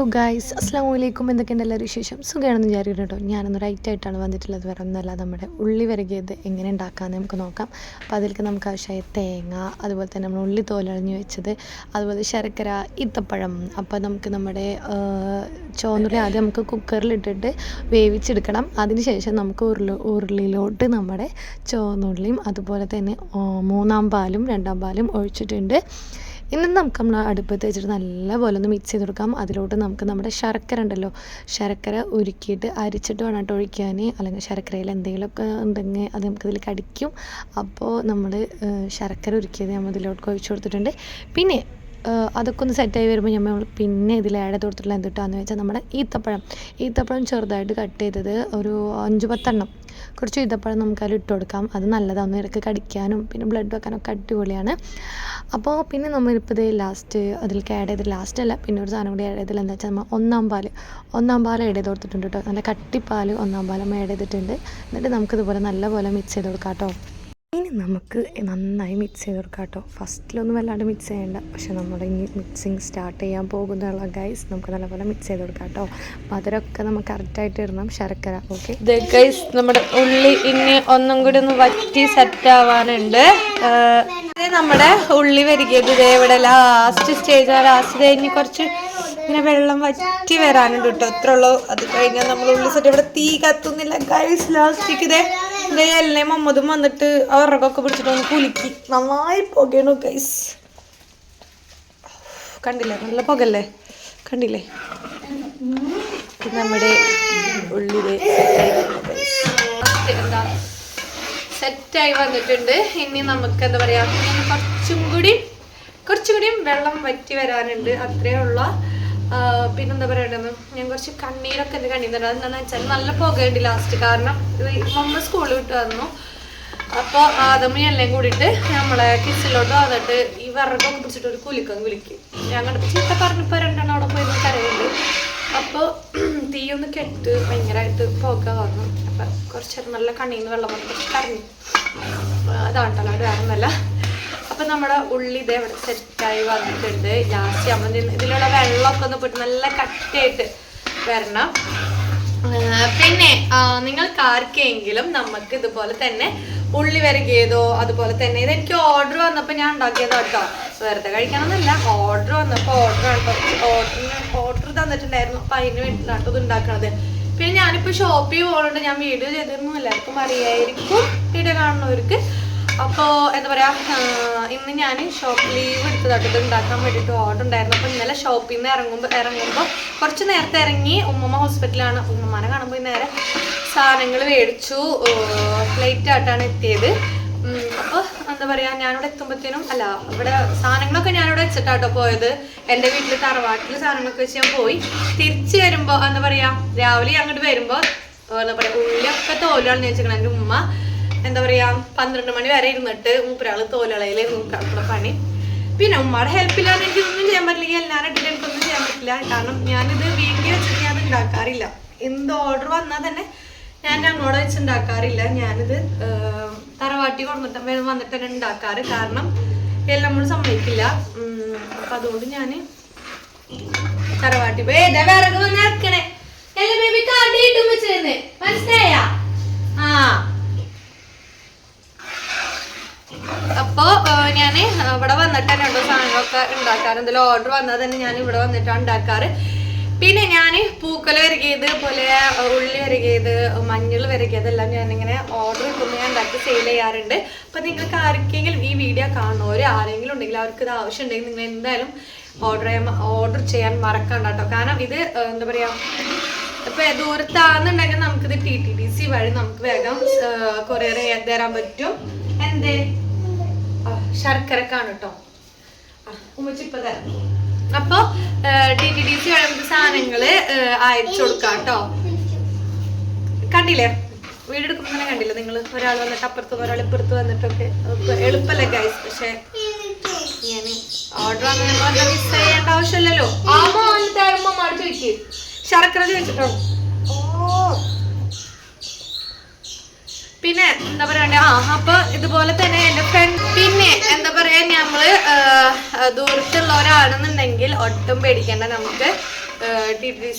Hello guys അസ്സാം വലൈക്കും എന്തൊക്കെയുണ്ട് എല്ലാവരും വിശേഷം? സുഖമാണെന്ന് വിചാരിക്കുന്നു കേട്ടോ. ഞാനൊന്ന് റൈറ്റ് ആയിട്ടാണ് വന്നിട്ടുള്ളത്. വേറെ ഒന്നല്ല നമ്മുടെ ഉള്ളി വരകിയത് എങ്ങനെ ഉണ്ടാക്കാമെന്ന് നമുക്ക് നോക്കാം. അപ്പോൾ അതിലേക്ക് നമുക്ക് ആവശ്യമായ തേങ്ങ അതുപോലെ തന്നെ നമ്മൾ ഉള്ളി തോലഴിഞ്ഞ് വെച്ചത് അതുപോലെ ശർക്കര ഈത്തപ്പഴം. അപ്പോൾ നമുക്ക് നമ്മുടെ ചോന്നുള്ളി ആദ്യം നമുക്ക് കുക്കറിലിട്ടിട്ട് വേവിച്ചെടുക്കണം. അതിനുശേഷം നമുക്ക് ഉരുളി ഉരുളിയിലോട്ട് നമ്മുടെ ചോന്നുള്ളിയും അതുപോലെ തന്നെ മൂന്നാം പാലും രണ്ടാം പാലും ഒഴിച്ചിട്ടുണ്ട്. ഇന്ന് നമുക്ക് നമ്മൾ അടുപ്പത്ത് വെച്ചിട്ട് നല്ലപോലെ ഒന്ന് മിക്സ് ചെയ്ത് കൊടുക്കാം. അതിലോട്ട് നമുക്ക് നമ്മുടെ ശർക്കര ഉണ്ടല്ലോ. ശർക്കര ഉരുക്കിയിട്ട് അരിച്ചിട്ട് വേണം കേട്ടോ ഒഴിക്കാൻ അല്ലെങ്കിൽ ശർക്കരയിൽ എന്തെങ്കിലുമൊക്കെ ഉണ്ടെങ്കിൽ അത് നമുക്കിതിൽ കടിക്കും അപ്പോൾ നമ്മൾ ശർക്കര ഉരുക്കിയത് നമ്മൾ ഇതിലോട്ട് ഒഴിച്ചു കൊടുത്തിട്ടുണ്ട്. പിന്നെ അതൊക്കെ ഒന്ന് സെറ്റായി വരുമ്പോൾ നമ്മൾ പിന്നെ ഇതിൽ ആഡ് ചെയ്ത് കൊടുത്തിട്ടുള്ള എന്തിട്ടാന്ന് വെച്ചാൽ നമ്മുടെ ഈത്തപ്പഴം. ഈത്തപ്പഴം ചെറുതായിട്ട് കട്ട് ചെയ്തത് ഒരു അഞ്ച് പത്തെണ്ണം. കുറച്ച് ഈത്തപ്പഴം നമുക്ക് അതിൽ ഇട്ട് കൊടുക്കാം. അത് നല്ലതാണ് ഇടയ്ക്ക് കടിക്കാനും പിന്നെ ബ്ലഡ് വെക്കാനൊക്കെ അടിപൊളിയാണ്. അപ്പോൾ പിന്നെ നമ്മളിപ്പോൾ ഇത് ലാസ്റ്റ് അതിലേക്ക് ആഡ് ചെയ്ത് ലാസ്റ്റ് അല്ല പിന്നെ ഒരു സാധനം കൂടി ആഡ് ചെയ്തില്ല എന്താ വെച്ചാൽ നമ്മൾ ഒന്നാം പാൽ ഒന്നാം പാൽ ആഡ് ചെയ്ത് കൊടുത്തിട്ടുണ്ട് കേട്ടോ നല്ല കട്ടിപ്പാൽ ഒന്നാം പാലും ആഡ് ചെയ്തിട്ടുണ്ട്. എന്നിട്ട് നമുക്കിതുപോലെ നല്ലപോലെ മിക്സ് ചെയ്ത് കൊടുക്കാം കേട്ടോ ഇനി നമുക്ക് നന്നായി മിക്സ് ചെയ്ത് കൊടുക്കാം കേട്ടോ. ഫസ്റ്റിലൊന്നും വല്ലാണ്ട് മിക്സ് ചെയ്യേണ്ട. പക്ഷെ നമ്മൾ ഇനി മിക്സിങ് സ്റ്റാർട്ട് ചെയ്യാൻ പോകുന്നുള്ള ഗൈസ് നമുക്ക് നല്ലപോലെ മിക്സ് ചെയ്ത് കൊടുക്കാം കേട്ടോ മധുരമൊക്കെ നമുക്ക് കറക്റ്റായിട്ട് ഇടണം. ശർക്കര ഓക്കെ ഗൈസ് നമ്മുടെ ഉള്ളി ഇനി ഒന്നും കൂടി ഒന്ന് വറ്റി സെറ്റ് ആവാനുണ്ട്. നമ്മുടെ ഉള്ളി വരികയത് ഇതേ ഇവിടെ ലാസ്റ്റ് സ്റ്റേജ് ലാസ്റ്റ് കഴിഞ്ഞ് കുറച്ച് ഇങ്ങനെ വെള്ളം വറ്റി വരാനുണ്ട് കേട്ടോ. എത്ര ഉള്ളൂ. അത് കഴിഞ്ഞാൽ നമ്മൾ ഉള്ളി സെറ്റ് ഇവിടെ തീ കത്തുന്നില്ല ഗൈസ് ലാസ്റ്റിക്ക് ഇതേ എല്ലാം മമ്മതും വന്നിട്ട് വിറകൊക്കെ പിടിച്ചിട്ട് ഒന്ന് കുലുക്കി. നന്നായി പുകയണു ഗൈസ് കണ്ടില്ലേ? നല്ല പുകല്ലേ കണ്ടില്ലേ? നമ്മുടെ ഉള്ളിലെ സെറ്റായി വന്നിട്ടുണ്ട്. ഇനി നമുക്ക് എന്താ പറയാ കുറച്ചും കൂടി കുറച്ചും കൂടിയും വെള്ളം വറ്റി വരാനുണ്ട്. അത്രേ ഉള്ള. പിന്നെന്താ പറയേണ്ടത്? ഞാൻ കുറച്ച് കണ്ണീരൊക്കെ എന്റെ കണ്ണീർ തരാം എന്താണെന്ന് വെച്ചാൽ നല്ല പുകയുണ്ട് ലാസ്റ്റ് കാരണം മമ്മ സ്കൂളിൽ വിട്ട് വന്നു അപ്പോൾ ആദമി എല്ലാം കൂടിയിട്ട് നമ്മളെ കിച്ചണിലോട്ട് വന്നിട്ട് ഈ വിറകൊക്കെ പിടിച്ചിട്ട് ഒരു കുലുക്കം കുലുക്കി ഞങ്ങളുടെ ചീത്ത പറഞ്ഞപ്പോൾ രണ്ടെണ്ണം അവിടെ പോയി കരയുണ്ട് അപ്പോൾ തീ ഒന്ന് കെട്ട് ഭയങ്കരമായിട്ട് പുക വന്നു. അപ്പം കുറച്ചേരം നല്ല കണ്ണീന്ന് വെള്ളം വന്നു കുറച്ച് കരഞ്ഞു. അതാണ് കേട്ടോ അവിടെ വേറെ അപ്പം നമ്മുടെ ഉള്ളി ഇതേ ഇവിടെ സെറ്റായി വന്നിട്ടുണ്ട്. ലാസ്റ്റ് അമ്മ ഇതിലുള്ള വെള്ളമൊക്കെ ഒന്ന് പോയിട്ട് നല്ല കട്ടിയായിട്ട് വരണം. പിന്നെ നിങ്ങൾക്ക് ആർക്കെങ്കിലും നമുക്ക് ഇതുപോലെ തന്നെ ഉള്ളി വരകിയതോ അതുപോലെ തന്നെ ഇത് എനിക്ക് ഓർഡർ വന്നപ്പോൾ ഞാൻ ഉണ്ടാക്കിയതോ കേട്ടോ. വെറുതെ കഴിക്കണമെന്നല്ല ഓർഡർ വന്നപ്പോൾ ഓർഡർ ഓർഡറിന് ഓർഡർ തന്നിട്ടുണ്ടായിരുന്നു. അപ്പം അതിന് വേണ്ടിയിട്ടാണ് ഇത് ഉണ്ടാക്കണത്. പിന്നെ ഞാനിപ്പോൾ ഷോപ്പിൽ പോകുന്നുണ്ട് ഞാൻ വീഡിയോ ചെയ്തിരുന്നു എല്ലാവർക്കും അറിയായിരിക്കും. വീഡിയോ കാണുന്നവർക്ക് അപ്പോൾ എന്താ പറയുക ഇന്ന് ഞാൻ ഷോപ്പ് ലീവ് എടുത്തതായിട്ട് ഇത് ഉണ്ടാക്കാൻ വേണ്ടിയിട്ട് ഓർഡർ ഉണ്ടായിരുന്നു. അപ്പോൾ ഇന്നലെ ഷോപ്പിൽ നിന്ന് ഇറങ്ങുമ്പോൾ ഇറങ്ങുമ്പോൾ കുറച്ച് നേരത്തെ ഇറങ്ങി ഉമ്മമ്മ ഹോസ്പിറ്റലാണ് ഉമ്മമാനെ കാണുമ്പോൾ നേരെ സാധനങ്ങൾ മേടിച്ചു. ലേറ്റ് ആയിട്ടാണ് എത്തിയത്. അപ്പോൾ എന്താ പറയുക ഞാനിവിടെ എത്തുമ്പോഴത്തേനും അല്ല ഇവിടെ സാധനങ്ങളൊക്കെ ഞാനിവിടെ വെച്ചിട്ടാട്ടോ പോയത്. എന്റെ വീട്ടിൽ തറവാട്ടിൽ സാധനങ്ങളൊക്കെ വെച്ച് ഞാൻ പോയി. തിരിച്ച് വരുമ്പോൾ എന്താ പറയുക രാവിലെ അങ്ങോട്ട് വരുമ്പോൾ എന്താ പറയുക ഉള്ളിയൊക്കെ തോലാണ് ചോദിച്ചിരിക്കണം എന്റെ ഉമ്മ എന്താ പറയാ പന്ത്രണ്ട് മണി വരെ ഇരുന്നിട്ട് മൂപ്പരാൾ തോലളയിലായിരുന്നു കിടക്കുന്ന പണി. പിന്നെ ഉമ്മയുടെ ഹെൽപ്പില്ലാതെ എനിക്ക് ഒന്നും ചെയ്യാൻ പറ്റില്ല. ഇട്ടിട്ട് എനിക്കൊന്നും ചെയ്യാൻ പറ്റില്ല. കാരണം ഞാനിത് വീട്ടിൽ വെച്ചിട്ട് ഞാൻ ഉണ്ടാക്കാറില്ല എന്ത് ഓർഡർ വന്നാൽ തന്നെ ഞാൻ അങ്ങോട്ട് വെച്ച് ഉണ്ടാക്കാറില്ല ഞാനിത് തറവാട്ടി കൊണ്ടിട്ട് വന്നിട്ട് തന്നെ ഉണ്ടാക്കാറ് കാരണം എല്ലാം നമ്മൾ സമ്മതിക്കില്ല. അപ്പൊ അതുകൊണ്ട് ഞാൻ തറവാട്ടി പോയി. ഏതാ വിറക് വന്ന് ഇറക്കണേ. എല്ലാം ബേബി മനസ്സിലായാ ആ അപ്പോ ഞാൻ ഇവിടെ വന്നിട്ട് ഉണ്ടോ സാധനങ്ങളൊക്കെ ഉണ്ടാക്കാറ്? എന്തെങ്കിലും ഓർഡർ വന്നാൽ തന്നെ ഞാൻ ഇവിടെ വന്നിട്ടാണ് ഉണ്ടാക്കാറ്. പിന്നെ ഞാൻ പൂക്കൾ വരകിയത് പോലെ ഉള്ളി വരകിയത് മഞ്ഞൾ വരകിയത് എല്ലാം ഇങ്ങനെ ഓർഡർ കിട്ടുമ്പോൾ ഞാൻ ഉണ്ടാക്കി സെയിൽ ചെയ്യാറുണ്ട്. അപ്പം നിങ്ങൾക്ക് ആർക്കെങ്കിലും ഈ വീഡിയോ കാണുന്നവർ ആരെങ്കിലും ഉണ്ടെങ്കിൽ അവർക്ക് ഇത് ആവശ്യം ഉണ്ടെങ്കിൽ നിങ്ങൾ എന്തായാലും ഓർഡർ ചെയ്യാൻ ഓർഡർ ചെയ്യാൻ മറക്കണ്ട കേട്ടോ. കാരണം ഇത് എന്താ പറയുക ഇപ്പൊ ദൂരത്താണെന്നുണ്ടെങ്കിൽ നമുക്കിത് ടി ടി ഡി സി വഴി നമുക്ക് വേഗം കൊറിയർ തരാൻ പറ്റും. എന്തേ? ശർക്കരക്കാണ് കേട്ടോ അപ്പൊ ടി ടി ഡി സി വഴി സാധനങ്ങൾ അയച്ചു കൊടുക്കാം കേട്ടോ കണ്ടില്ലേ? വീടെടുക്കുമ്പോൾ തന്നെ കണ്ടില്ല നിങ്ങൾ ഒരാൾ വന്നിട്ട് അപ്പുറത്ത് ഒരാൾ ഇപ്പുറത്ത് വന്നിട്ടൊക്കെ. എളുപ്പമല്ലേ ഗൈസ് പക്ഷെ ഓർഡർ അങ്ങനെ മിസ് ചെയ്യേണ്ട ആവശ്യമില്ലല്ലോ. ആ മോൻ ശർക്കര ചോദിച്ചിട്ടോ? പിന്നെ എന്താ പറയണ്ടേ? ആ അപ്പൊ ഇതുപോലെ തന്നെ എന്റെ ഫ്രണ്ട് ദൂരത്തുള്ളവരാണെന്നുണ്ടെങ്കിൽ ഒട്ടും പേടിക്കേണ്ട. നമുക്ക്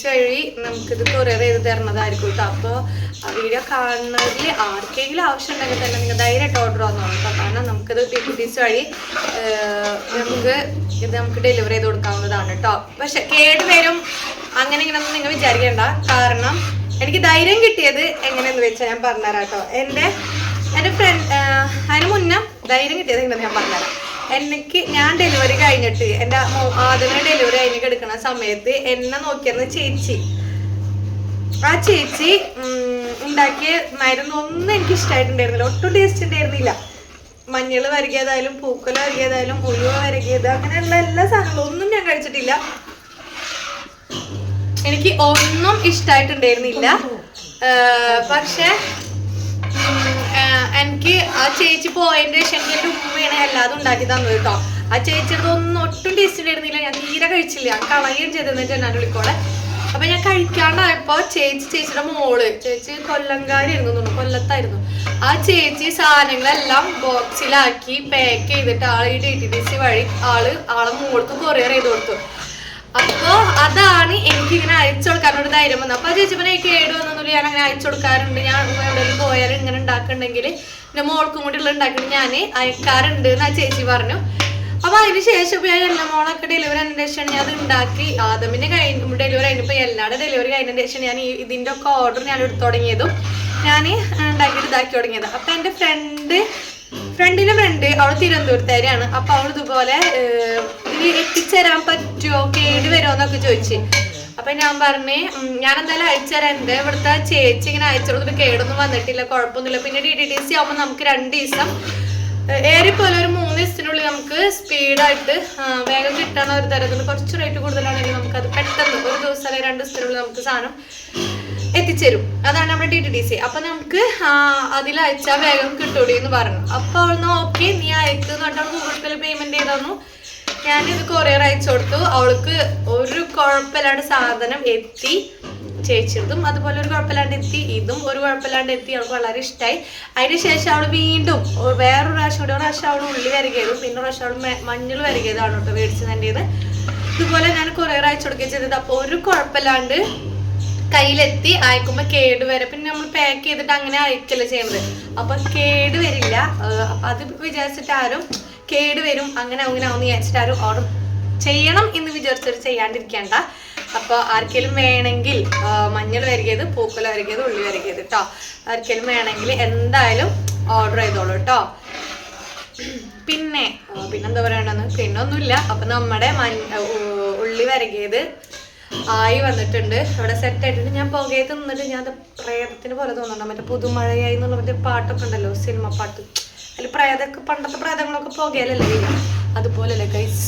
സി വഴി നമുക്കിത് കൊറിയർ ചെയ്ത് തരണതായിരിക്കും കേട്ടോ അപ്പോൾ ആ വീഡിയോ കാണുന്നതിൽ ആർക്കെങ്കിലും ആവശ്യം ഉണ്ടെങ്കിൽ തന്നെ നിങ്ങൾ ധൈര്യമായിട്ട് ഓർഡർ വന്നോളൂ കേട്ടോ കാരണം നമുക്കിത് ടി വഴി നമുക്ക് ഇത് നമുക്ക് ഡെലിവറി ചെയ്ത് കൊടുക്കാവുന്നതാണ് കേട്ടോ പക്ഷെ കേട് വരും അങ്ങനെ ഇങ്ങനെയൊന്നും നിങ്ങൾ വിചാരിക്കേണ്ട. കാരണം എനിക്ക് ധൈര്യം കിട്ടിയത് എങ്ങനെയെന്ന് വെച്ചാൽ ഞാൻ പറഞ്ഞുതരാം കേട്ടോ എന്റെ എന്റെ ഫ്രണ്ട് അതിന് മുന്നേ ധൈര്യം കിട്ടിയത് എങ്ങനെയാണെന്ന് ഞാൻ പറഞ്ഞുതരാം. എനിക്ക് ഞാൻ ഡെലിവറി കഴിഞ്ഞിട്ട് എന്റെ ആദ്യമേ ഡെലിവറി കഴിഞ്ഞ് കിടക്കുന്ന സമയത്ത് എന്നെ നോക്കിയിരുന്ന ചേച്ചി. ആ ചേച്ചി ഉണ്ടാക്കിയ ഉണ്ടാക്കിയ മരുന്നൊന്നും എനിക്ക് ഇഷ്ടമായിട്ടുണ്ടായിരുന്നില്ല ഒട്ടും ടേസ്റ്റ് ഉണ്ടായിരുന്നില്ല. മഞ്ഞൾ വരകിയതായാലും പൂക്കല വരകിയതായാലും ഉലുവ വരകിയത് അങ്ങനെയുള്ള എല്ലാ സാധനങ്ങളും ഒന്നും ഞാൻ കഴിച്ചിട്ടില്ല. എനിക്ക് ഒന്നും ഇഷ്ടമായിട്ടുണ്ടായിരുന്നില്ല പക്ഷേ എനിക്ക് ആ ചേച്ചി പോയതിന്റെ ശേഷം എന്റെ ഉമ്മയാണ് എല്ലാതും ഉണ്ടാക്കി തന്നത് കേട്ടോ ആ ചേച്ചിയുടെ ഒന്നും ഒട്ടും ടേസ്റ്റ് ഉണ്ടായിരുന്നില്ല. ഞാൻ തീരെ കഴിച്ചില്ല. ഞാൻ കളയുകയും ചെയ്തെന്നിട്ട് എന്നാണ് വിളിക്കോളെ അപ്പൊ ഞാൻ കഴിക്കാണ്ടായപ്പോ ചേച്ചി ചേച്ചിയുടെ മോൾ ചേച്ചി കൊല്ലങ്കാരിയായിരുന്നു തോന്നുന്നു കൊല്ലത്തായിരുന്നു. ആ ചേച്ചി സാധനങ്ങളെല്ലാം ബോക്സിലാക്കി പാക്ക് ചെയ്തിട്ട് ആൾ ഈ ഡി ടി ഡി സി വഴി ആൾ ആളെ മോൾക്ക് കൊറിയർ ചെയ്ത് കൊടുത്തു. അതാണ് എനിക്ക് ഇങ്ങനെ അയച്ചു കൊടുക്കാനൊരു ധൈര്യം വന്നത് അപ്പൊ ചേച്ചി ചേച്ചി എനിക്ക് കേട് വന്നൊന്നുമില്ല ഞാൻ അങ്ങനെ അയച്ചു കൊടുക്കാറുണ്ട്. ഞാൻ എവിടെയെങ്കിലും പോയാലും ഇങ്ങനെ ഉണ്ടാക്കുന്നുണ്ടെങ്കിൽ എന്റെ മോൾക്കും കൂടി ഉള്ള ഉണ്ടാക്കിയിട്ട് ഞാൻ അയക്കാറുണ്ട് എന്ന് ആ ചേച്ചി പറഞ്ഞു. അപ്പൊ അതിന് ശേഷം ഞാൻ എല്ലാ മോളൊക്കെ ഡെലിവറി അതിന്റെ ശേഷമാണ് ഞാൻ അത് ഉണ്ടാക്കി. ആദമിന് കഴിഞ്ഞ. ഡെലിവറി കഴിഞ്ഞപ്പോ എല്ലാവരുടെ ഡെലിവറി കഴിഞ്ഞതിന് ശേഷം ഞാൻ ഈ ഒക്കെ ഓർഡർ ഞാൻ എടുത്തു തുടങ്ങിയതും ഞാൻ ഉണ്ടാക്കിയിട്ട് ഇതാക്കി തുടങ്ങിയത്. അപ്പൊ എന്റെ ഫ്രണ്ട് ഫ്രണ്ടിന്റെ ഫ്രണ്ട് അവൾ തിരുവനന്തപുരത്തുകാരിയാണ്. അപ്പൊ അവൾ ഇതുപോലെ ഏഹ്, ഇത് എത്തിച്ചേരാൻ പറ്റുമോ കേട് വരുമോ എന്നൊക്കെ ചോദിച്ചു. അപ്പൊ ഞാൻ പറഞ്ഞു ഞാൻ എന്തായാലും അയച്ചുതരാം. എന്റെ ഇവിടുത്തെ ചേച്ചി ഇങ്ങനെ അയച്ചു കേടൊന്നും വന്നിട്ടില്ല കുഴപ്പമൊന്നുമില്ല. പിന്നെ ഡി ടി ഡി സി ആവുമ്പോൾ നമുക്ക് രണ്ട് ദിവസം ഏറിപ്പോലെ ഒരു മൂന്ന് ദിവസത്തിനുള്ളിൽ നമുക്ക് സ്പീഡായിട്ട് വേഗം കിട്ടണ ഒരു തരത്തിൽ കുറച്ച് റേറ്റ് കൂടുതലാണെങ്കിൽ അത് പെട്ടെന്ന് ഒരു ദിവസം അല്ലെങ്കിൽ രണ്ട് ദിവസത്തിനുള്ളിൽ നമുക്ക് സാധനം എത്തിച്ചേരും. അതാണ് നമ്മുടെ ഡി ടി ഡി സി അപ്പൊ നമുക്ക് അതിൽ അയച്ചാൽ വേഗം കിട്ടൂടി എന്ന് പറഞ്ഞു. അപ്പൊ അവൾ നോക്കി നീ അയക്ക് എന്ന് പറഞ്ഞിട്ട് ഗൂഗിൾ പേയിൽ പേയ്മെന്റ് ചെയ്ത് ഇത് കൊറിയർ അയച്ചു കൊടുത്തു. അവൾക്ക് ഒരു കുഴപ്പമില്ലാണ്ട് സാധനം എത്തി ചേച്ചിയതും അതുപോലെ ഒരു കുഴപ്പമില്ലാണ്ട് എത്തി ഇതും ഒരു കുഴപ്പമില്ലാണ്ട് എത്തി. അവൾക്ക് വളരെ ഇഷ്ടമായി അതിന് ശേഷം അവൾ വീണ്ടും വേറൊരു പ്രാവശ്യം ഒരു പ്രാവശ്യം അവൾ ഉള്ളി വരകിയതും പിന്നെ പ്രാവശ്യം അവൾ മഞ്ഞൾ വരകിയതാണ് കേട്ടോ മേടിച്ചത് തന്നെയത് ഇതുപോലെ ഞാൻ കൊറിയർ അയച്ചു കൊടുക്കുകയും ചെയ്തത്. അപ്പോൾ ഒരു കുഴപ്പമില്ലാണ്ട് കയ്യിലെത്തി. അയക്കുമ്പോൾ കേട് വരെ. പിന്നെ നമ്മൾ പാക്ക് ചെയ്തിട്ട് അങ്ങനെ അയക്കല്ല ചെയ്യുന്നത്. അപ്പൊ കേട് വരില്ല. അപ്പൊ അത് വിചാരിച്ചിട്ട് ആരും കേട് വരും അങ്ങനെ അങ്ങനെ ഒന്ന് വിചാരിച്ചിട്ട് ആരും ഓർഡർ ചെയ്യണം എന്ന് വിചാരിച്ചൊരു ചെയ്യാണ്ടിരിക്കേണ്ട. അപ്പൊ ആർക്കെങ്കിലും വേണമെങ്കിൽ മഞ്ഞൾ വരകിയത് പൂക്കല വരകിയത് ഉള്ളി വരകിയത് കേട്ടോ ആർക്കെങ്കിലും വേണമെങ്കിൽ എന്തായാലും ഓർഡർ ചെയ്തോളൂ കേട്ടോ പിന്നെ പിന്നെന്താ പറയണ്ടെന്ന്? പിന്നെ ഒന്നുമില്ല അപ്പൊ നമ്മുടെ ഉള്ളി വരകിയത് ആയി വന്നിട്ടുണ്ട്. അവിടെ സെറ്റ് ആയിട്ടുണ്ട്. ഞാൻ പുകയത്ത് നിന്നിട്ട് ഞാൻ പ്രേതത്തിന് പോലെ തോന്നുന്നുണ്ട്. മറ്റേ പുതുമഴയായി എന്നുള്ള മറ്റേ പാട്ടൊക്കെ ഉണ്ടല്ലോ സിനിമ പാട്ട്. അതിൽ പ്രേതൊക്കെ പണ്ടത്തെ പ്രേതങ്ങളൊക്കെ പോകലല്ലേ അതുപോലല്ലേ കൈസ്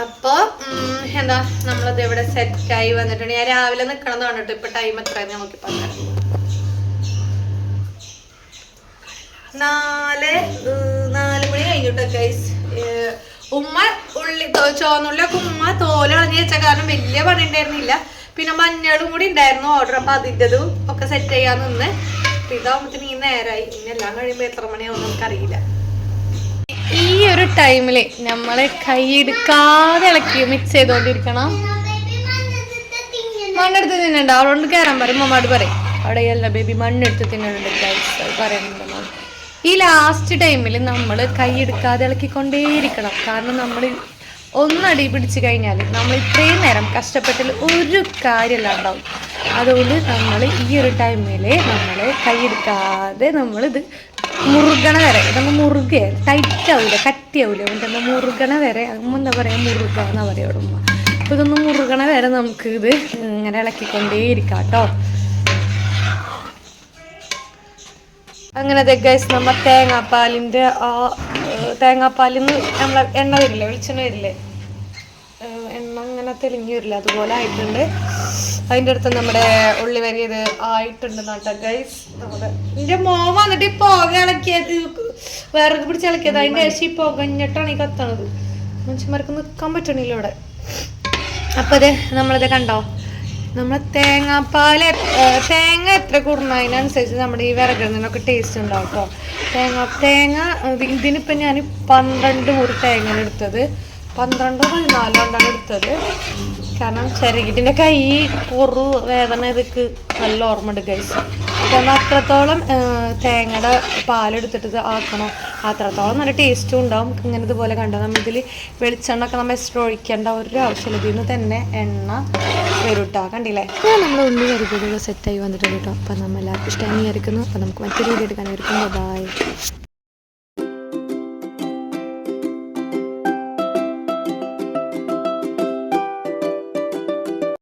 അപ്പൊ ഉം, എന്താ നമ്മളത് ഇവിടെ സെറ്റ് ആയി വന്നിട്ടുണ്ട്. ഞാൻ രാവിലെ നിക്കണം പറഞ്ഞിട്ട് ഇപ്പൊ ടൈം എത്രയെന്ന് നോക്കി പറഞ്ഞു നാല് നാല് മണി കഴിഞ്ഞിട്ടോ കൈസ് ഉമ്മ ഉള്ളി ചോന്നുള്ളി ഒക്കെ ഉമ്മ തോല കളഞ്ഞ് വെച്ച കാരണം വലിയ പണി ഉണ്ടായിരുന്നില്ല പിന്നെ മഞ്ഞളും കൂടി ഉണ്ടായിരുന്നു ഓർഡർ അപ്പൊ അതിന്റെതും ഒക്കെ സെറ്റ് ചെയ്യാൻ നിന്ന്. അപ്പൊ ഇതാവുമ്പത്തിന് ഈ നേരമായി ഇന്നെല്ലാം എല്ലാം കഴിയുമ്പോ എത്ര മണിയാവും നമുക്കറിയില്ല. ഈ ഒരു ടൈമിൽ കൈ കൈയെടുക്കാതെ ഇളക്കി മിക്സ് ചെയ്തോണ്ടിരിക്കണം. മണ്ണെടുത്ത് തിന്നണ്ട. അവളോട് കയറാൻ പറയും. മമ്മാട് പറയും. അവിടെ അല്ല ബേബി മണ്ണെടുത്ത് തിന്നണ്ട്. പറയുന്നുണ്ട് ഈ ലാസ്റ്റ് ടൈമിൽ നമ്മൾ കൈ കൈയെടുക്കാതെ ഇളക്കിക്കൊണ്ടേയിരിക്കണം. കാരണം നമ്മൾ ഒന്നടി പിടിച്ചു കഴിഞ്ഞാൽ നമ്മൾ ഇത്രയും നേരം കഷ്ടപ്പെട്ടിൽ ഒരു കാര്യമല്ല ഉണ്ടാവും. അതുകൊണ്ട് നമ്മൾ ഈ ഒരു ടൈമിൽ നമ്മൾ കൈയെടുക്കാതെ നമ്മളിത് മുറുകണ വരെ ഇതങ്ങ് മുറുകെ ടൈറ്റ് ആവില്ല കട്ടിയാവില്ല എന്നിട്ട് മുറുകണ വരെ അമ്മ എന്താ പറയുക മുറുക എന്നാ പറയുക ഉമ്മ. അപ്പോൾ ഇതൊന്ന് മുറുകണ വരെ നമുക്ക് ഇത് ഇങ്ങനെ ഇളക്കിക്കൊണ്ടേയിരിക്കാം കേട്ടോ അങ്ങനെ ഗൈസ് നമ്മൾ തേങ്ങാപ്പാലിന്റെ ആ തേങ്ങാപ്പാലിൽ നിന്ന് നമ്മളെ എണ്ണ വരില്ലേ വെളിച്ചെണ്ണ വരില്ലേ? എണ്ണ അങ്ങനെ തെളിഞ്ഞു വരില്ല അതുപോലെ ആയിട്ടുണ്ട്. അതിന്റെ അടുത്ത് നമ്മുടെ ഉള്ളി വരിയത് ആയിട്ടുണ്ട് നാട്ടാ ഗൈസ് നമ്മുടെ എന്റെ മോ വന്നിട്ട് ഈ പുക ഇളക്കിയത് വേറെ പിടിച്ച് ഇളക്കിയത്. അതിന്റെ ശേഷം ഈ പുകഞ്ഞിട്ടാണ് ഈ കത്തണത്. മനുഷ്യന്മാർക്ക് നിൽക്കാൻ പറ്റണില്ല ഇവിടെ. അപ്പൊ അതെ നമ്മളത് കണ്ടോ? നമ്മൾ തേങ്ങാപ്പാൽ തേങ്ങ എത്ര കൂടുന്നതിനനുസരിച്ച് നമ്മുടെ ഈ വിറകുന്നതിനൊക്കെ ടേസ്റ്റ് ഉണ്ടാവും കേട്ടോ തേങ്ങ തേങ്ങ ഇത് ഇതിനിപ്പോൾ ഞാൻ പന്ത്രണ്ട് മുറി തേങ്ങ എടുത്തത്. പന്ത്രണ്ടോ പതിനാലോ കൊണ്ടാണ് എടുത്തത്. കാരണം ചെറുകിട്ടിന്റെ കൈ പൊറു വേദന ഇതൊക്കെ നല്ല ഓർമ്മ ഉണ്ട് ഗൈസ് കാരണം അത്രത്തോളം തേങ്ങയുടെ പാലെടുത്തിട്ട് ആക്കണം. അത്രത്തോളം നല്ല ടേസ്റ്റും ഉണ്ടാവും. ഇങ്ങനെ ഇതുപോലെ കണ്ടോ നമ്മൾ ഇതിൽ വെളിച്ചെണ്ണ ഒക്കെ നമ്മൾ എക്സ്ട്രാ ഒഴിക്കേണ്ട ഒരു ആവശ്യമില്ല. ഇതിൽ നിന്ന് തന്നെ എണ്ണ വരൂട്ടാ കണ്ടില്ലേ? അപ്പോൾ നമ്മൾ ഉള്ളി വരകിയത് സെറ്റായി വന്നിട്ടുണ്ട് കേട്ടോ. അപ്പം നമ്മൾ എല്ലാവർക്കും ഇഷ്ടമായി വിചാരിക്കുന്നു. അപ്പം നമുക്ക് മറ്റൊരു വീഡിയോ എടുക്കാൻ വരും ബൈ